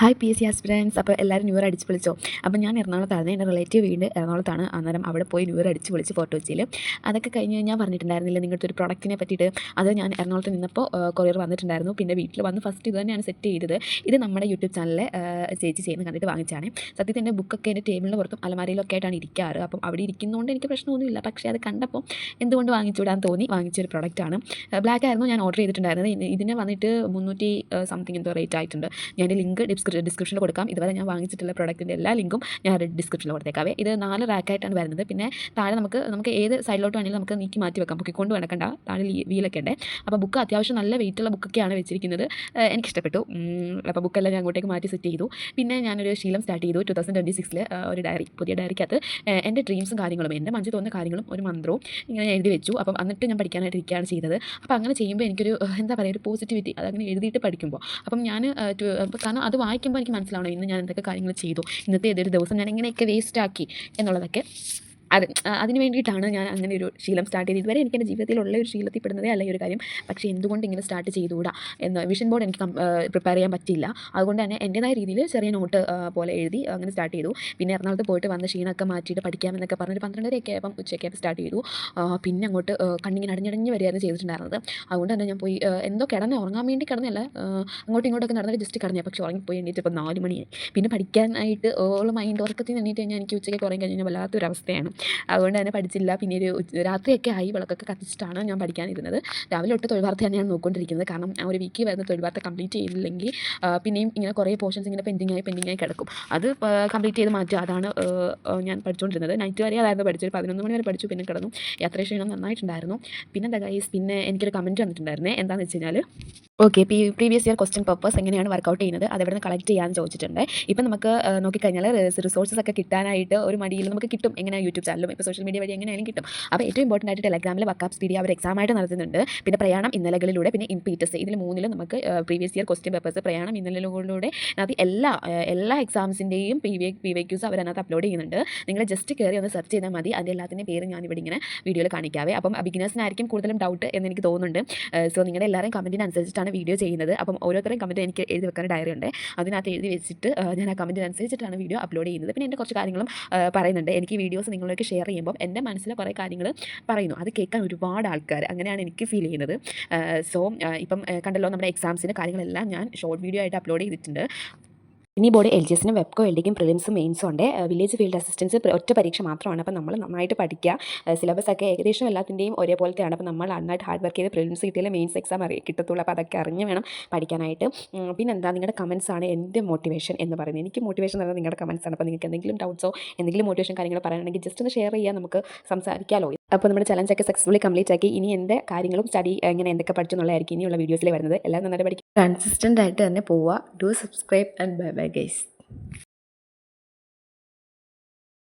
Hi P S C aspirants അപ്പോൾ എല്ലാവരും newer അടിച്ച് വിളിച്ചോ അപ്പോൾ ഞാൻ എറണാകുളത്താണ് എന്റെ റിലേറ്റീവ് വീട് എറണാകുളത്താണ്. അന്നേരം അവിടെ പോയി ന്യൂർ അടിച്ച് വിളിച്ച് ഫോട്ടോ വെച്ചിൽ അതൊക്കെ കഴിഞ്ഞ് ഞാൻ പറഞ്ഞിട്ടുണ്ടായിരുന്നില്ല നിങ്ങളുടെ ഒരു പ്രൊഡക്റ്റിനെ പറ്റിയിട്ട്. അത് ഞാൻ എറണാകുളത്ത് നിന്നപ്പോൾ കൊറിയർ വന്നിട്ടുണ്ടായിരുന്നു. പിന്നെ വീട്ടിൽ വന്ന് ഫസ്റ്റ് ഇത് തന്നെയാണ് സെറ്റ് ചെയ്തത്. ഇത് നമ്മുടെ യൂട്യൂബ് ചാനലിൽ ചേച്ചി ചെയ്യുന്ന കണ്ടിട്ട് വാങ്ങിച്ചാണ് സത്യത്തിൽ എന്റെ ബുക്കൊക്കെ എന്റെ ടേബിളിന് പുറത്തും അലമാരയിലൊക്കെ ആയിട്ടാണ് ഇരിക്കാറ്. അപ്പം അവിടെ ഇരിക്കുന്നതുകൊണ്ട് എനിക്ക് പ്രശ്നമൊന്നുമില്ല. പക്ഷേ അത് കണ്ടപ്പോൾ എന്തുകൊണ്ട് വാങ്ങിച്ചുവിടാൻ തോന്നി. വാങ്ങിച്ചൊരു പ്രൊഡക്റ്റാണ് ബ്ലാക്ക് ആയിരുന്നു ഞാൻ ഓർഡർ ചെയ്തിട്ടുണ്ടായിരുന്നത്. ഇതിനെ വന്നിട്ട് മുന്നൂറ്റി സംതിങ് എന്തോ റേറ്റ് ആയിട്ടുണ്ട്. ഞാൻ ലിങ്ക് ഡിസ്ക്രിപ്ഷനിൽ കൊടുക്കാം. ഇതുവരെ ഞാൻ വാങ്ങിച്ചിട്ടുള്ള പ്രോഡക്റ്റിന്റെ എല്ലാ ലിങ്കും ഞാൻ ഡിസ്ക്രിപ്ഷനിൽ കൊടുത്തേക്കാവേ ഇത് നാല് റാക്കായിട്ടാണ് വരുന്നത്. പിന്നെ താഴെ നമുക്ക് നമുക്ക് ഏത് സൈഡിലോട്ട് വേണമെങ്കിലും നമുക്ക് നീക്കി മാറ്റി വെക്കാം. പൊക്കിക്കൊണ്ട് വേണക്കണ്ട താഴെ വീലൊക്കെ ഉണ്ട്. അപ്പോൾ ബുക്ക് അത്യാവശ്യം നല്ല വെയിറ്റുള്ള ബുക്കൊക്കെയാണ് വെച്ചിരിക്കുന്നത്. എനിക്ക് എനിക്കിഷ്ടപ്പെട്ടു. അപ്പോൾ ബുക്കെല്ലാം ഞാൻ അങ്ങോട്ടേക്ക് മാറ്റി സെറ്റ് ചെയ്തു. പിന്നെ ഞാനൊരു ശീലം സ്റ്റാർട്ട് ചെയ്തു ടു തൗസൻഡ് ട്വന്റി സിക്സിൽ ഒരു ഡയറി പുതിയ ഡയറിക്കകത്ത് എന്റെ ഡ്രീംസും കാര്യങ്ങളും എന്റെ മനസ്സിൽ തോന്നുന്ന കാര്യങ്ങളും ഒരു മന്ത്രവും ഇങ്ങനെ എഴുതി വെച്ചു. അപ്പം എന്നിട്ട് ഞാൻ പഠിക്കാനായിട്ട് ഇരിക്കുകയാണ് ചെയ്തത്. അപ്പോൾ അങ്ങനെ ചെയ്യുമ്പോൾ എനിക്കൊരു എന്താ പറയുക ഒരു പോസിറ്റിവിറ്റി അതങ്ങനെ എഴുതിയിട്ട് പഠിക്കുമ്പോൾ അപ്പം ഞാൻ കാരണം അത് വായിക്കുമ്പോൾ എനിക്ക് മനസ്സിലാവണം ഇന്ന് ഞാൻ എന്തൊക്കെ കാര്യങ്ങൾ ചെയ്തു ഇന്നത്തെ ഏതൊരു ദിവസം ഞാൻ എങ്ങനെയൊക്കെ വേസ്റ്റാക്കി എന്നുള്ളതൊക്കെ അത് അതിന് വേണ്ടിയിട്ടാണ് ഞാൻ അങ്ങനെ ഒരു ശീലം സ്റ്റാർട്ട് ചെയ്തത്. ഇതുവരെ എനിക്ക് എന്റെ ജീവിതത്തിലുള്ള ഒരു ശീലത്തിൽ പെടുന്നതേ അല്ല ഈ ഒരു കാര്യം. പക്ഷേ എന്തുകൊണ്ട് ഇങ്ങനെ സ്റ്റാർട്ട് ചെയ്തുകൂടാ എന്ന് വിഷൻ ബോർഡ് എനിക്ക് പ്രിപ്പയർ ചെയ്യാൻ പറ്റില്ല അതുകൊണ്ട് തന്നെ എന്റേതായ രീതിയിൽ ചെറിയ നോട്ട് പോലെ എഴുതി അങ്ങനെ സ്റ്റാർട്ട് ചെയ്തു. പിന്നെ എറണാകുളത്ത് പോയിട്ട് വന്ന ക്ഷീണമൊക്കെ മാറ്റിയിട്ട് പഠിക്കാമെന്നൊക്കെ പറഞ്ഞൊരു പന്ത്രണ്ടരയൊക്കെ ആയപ്പം ഉച്ചയ്ക്ക് സ്റ്റാർട്ട് ചെയ്തു. പിന്നെ അങ്ങോട്ട് കണ്ണിങ്ങനെ അടഞ്ഞടഞ്ഞ് വരികയായിരുന്നു ചെയ്തിട്ടുണ്ടായിരുന്നത്. അതുകൊണ്ട് തന്നെ ഞാൻ പോയി എന്തോ കിടന്ന് ഉറങ്ങാൻ വേണ്ടി കിടന്നല്ല അങ്ങോട്ടും ഇങ്ങോട്ടൊക്കെ നടന്നിട്ട് ജസ്റ്റ് കിടന്നേ പക്ഷേ ഉറങ്ങിപ്പോയി എണീറ്റ് ഇപ്പോൾ നാല് മണിയായി പിന്നെ പഠിക്കാനായിട്ട് ഓൾ മൈൻഡ് ഉറക്കത്തിൽ നിന്ന് എണീറ്റ് കഴിഞ്ഞാൽ എനിക്ക് ഉച്ചയ്ക്ക് കുറേ കഴിഞ്ഞാൽ വല്ലാത്തൊരു അവസ്ഥയാണ് അതുകൊണ്ട് തന്നെ പഠിച്ചില്ല. പിന്നെ ഒരു രാത്രിയൊക്കെ ആയി വിളക്കൊക്കെ കത്തിച്ചിട്ടാണ് ഞാൻ പഠിക്കാനിരുന്നത്. രാവിലെ തൊട്ട് തൊഴിൽ വാർത്ത തന്നെയാണ് നോക്കിക്കൊണ്ടിരിക്കുന്നത്. കാരണം ആ ഒരു വീക്കിൽ വരുന്ന തൊഴിൽ വാർത്ത കംപ്ലീറ്റ് ചെയ്തില്ലെങ്കിൽ പിന്നെയും ഇങ്ങനെ കുറേ പോർഷൻസ് ഇങ്ങനെ പെൻഡിങ് ആയി പെൻഡിങ് ആയി കിടക്കും. അത് കംപ്ലീറ്റ് ചെയ്ത് മാറ്റുക. അതാണ് ഞാൻ പഠിച്ചുകൊണ്ടിരുന്നത് നൈറ്റ് വരെ അതായിരുന്നു പഠിച്ചത്. പതിനൊന്ന് മണി വരെ പഠിച്ചു. പിന്നെ കിടന്നു. യാത്ര ക്ഷീണം നന്നായിട്ടുണ്ടായിരുന്നു. പിന്നെ എന്താ ഗൈസ് പിന്നെ എനിക്കൊരു കമന്റ് വന്നിട്ടുണ്ടായിരുന്നേ. എന്താണെന്ന് വെച്ച് കഴിഞ്ഞാൽ okay P previous year question purpose എങ്ങനെയാണ് വർക്കൗട്ട് ചെയ്യുന്നത്? അതെവിടെ നിന്ന് കളക്ട് ചെയ്യാമെന്ന് ചോദിച്ചിട്ടുണ്ട്. ഇപ്പം നമുക്ക് നോക്കിക്കഴിഞ്ഞാൽ റിസോഴ്സസ് ഒക്കെ കിട്ടാനായിട്ട് ഒരു മടിയിൽ നമുക്ക് കിട്ടും. എങ്ങനെ യൂട്യൂബ് ചാനലും ഇപ്പോൾ സോഷ്യൽ മീഡിയ വഴി എങ്ങനെയായാലും കിട്ടും. അപ്പോൾ ഏറ്റവും ഇമ്പോർട്ടന്റ് ആയിട്ട് ടെലഗ്രാമിലെ വക്കാപ്പ് സ്പീഡി അവർ എക്സാം ആയിട്ട് നടത്തുന്നുണ്ട്. പിന്നെ പ്രയാണം ഇന്നലകളിലൂടെ പിന്നെ ഇംപീറ്റസ് ഇതിൽ മൂന്നിലും നമുക്ക് പ്രീവിയസ് ഇയർ ക്വസ്റ്റ്യൻ പേപ്പേഴ്സ് പ്രയാണം ഇന്നലകളിലൂടെ അതിനകത്ത് എല്ലാ എല്ലാ എക്സാംസിന്റെയും P V P Y Qs അവരതിനകത്ത് upload ചെയ്യുന്നുണ്ട്. നിങ്ങൾ ജസ്റ്റ് കയറി ഒന്ന് സെർച്ച് ചെയ്താൽ മതി. അതിന്റെ എല്ലാത്തിന്റെ പേര് ഞാനിവിടെ ഇങ്ങനെ വീഡിയോയിൽ കാണിക്കാവേ. അപ്പം ബിഗിനേഴ്സിനായിരിക്കും കൂടുതലും ഡൗട്ട് എന്ന് എനിക്ക് തോന്നുന്നുണ്ട്. സോ നിങ്ങളുടെ എല്ലാവരും കമന്റിനനുസരിച്ചിട്ടാണ് വീഡിയോ ചെയ്യുന്നത്. അപ്പം ഓരോരുത്തരും കമന്റ് എനിക്ക് എഴുതി വെക്കാൻ ഡയറി ഉണ്ട്. അതിനകത്ത് എഴുതി വെച്ചിട്ട് ഞാൻ ആ കമന്റിനനുസരിച്ചിട്ടാണ് വീഡിയോ അപ്ലോഡ് ചെയ്യുന്നത്. പിന്നെ എന്റെ കുറച്ച് കാര്യങ്ങളും പറയുന്നുണ്ട്. എനിക്ക് വീഡിയോസ് വീഡിയോസ് നിങ്ങളിലേക്ക് ഷെയർ ചെയ്യുമ്പോൾ എന്റെ മനസ്സിലെ കുറേ കാര്യങ്ങൾ പറയുന്നു. അത് കേൾക്കാൻ ഒരുപാട് ആൾക്കാർ അങ്ങനെയാണ് എനിക്ക് ഫീൽ ചെയ്യുന്നത്. സോ ഇപ്പം കണ്ടല്ലോ നമ്മുടെ എക്സാംസിന്റെ കാര്യങ്ങളെല്ലാം ഞാൻ ഷോർട്ട് വീഡിയോ ആയിട്ട് അപ്ലോഡ് ചെയ്തിട്ടുണ്ട്. ഇനി ബോർഡ് എൽ ജി എസിനും വെബ്കോ എൽ ഡിക്കും പ്രിലിംസും മെയിൻസും ഉണ്ട്. വില്ലേജ് ഫീൽഡ് അസിസ്റ്റൻസ് ഒറ്റ പരീക്ഷ മാത്രമാണ്. അപ്പോൾ നമ്മൾ നന്നായിട്ട് പഠിക്കുക. സിലബസ് ഒക്കെ ഏകദേശം എല്ലാത്തിന്റെയും ഒരേപോലത്തെയാണ്. അപ്പോൾ നമ്മൾ നന്നായിട്ട് ഹാർഡ് വർക്ക് ചെയ്ത് പ്രിലിംസ് കിട്ടിയാലേ മെയിൻസ് എക്സാം അറിയ കിട്ടത്തുള്ളൂ. അപ്പോൾ അതൊക്കെ അറിഞ്ഞ് വേണം പഠിക്കാനായിട്ട്. പിന്നെ എന്താ നിങ്ങളുടെ കമൻസ് ആണ് എന്റെ മോട്ടിവേഷൻ എന്ന് പറയുന്നത്. എനിക്ക് മോട്ടിവേഷൻ എന്ന് നിങ്ങളുടെ കമൻസ് ആണ്. അപ്പോൾ നിങ്ങൾക്ക് എന്തെങ്കിലും ഡൗട്ട്സോ എന്തെങ്കിലും മോട്ടിവേഷൻ കാര്യങ്ങൾ പറയാനാണെങ്കിൽ ജസ്റ്റ് ഒന്ന് ഷെയർ ചെയ്യാൻ നമുക്ക് സംസാരിക്കാമല്ലോ അപ്പോൾ നമ്മുടെ ചലഞ്ചൊക്കെ സക്സസ്ഫുള്ളി കംപ്ലീറ്റ് ആക്കി. ഇനി എന്റെ കാര്യങ്ങളും സ്റ്റഡി എങ്ങനെ എന്തൊക്കെ പഠിച്ചു എന്നുള്ളതായിരിക്കും ഇനിയുള്ള വീഡിയോസിൽ വരുന്നത്. എല്ലാം നന്നായിട്ട് പഠിക്കും. കൺസിസ്റ്റന്റ് ആയിട്ട് തന്നെ പോവുക do subscribe and bye bye guys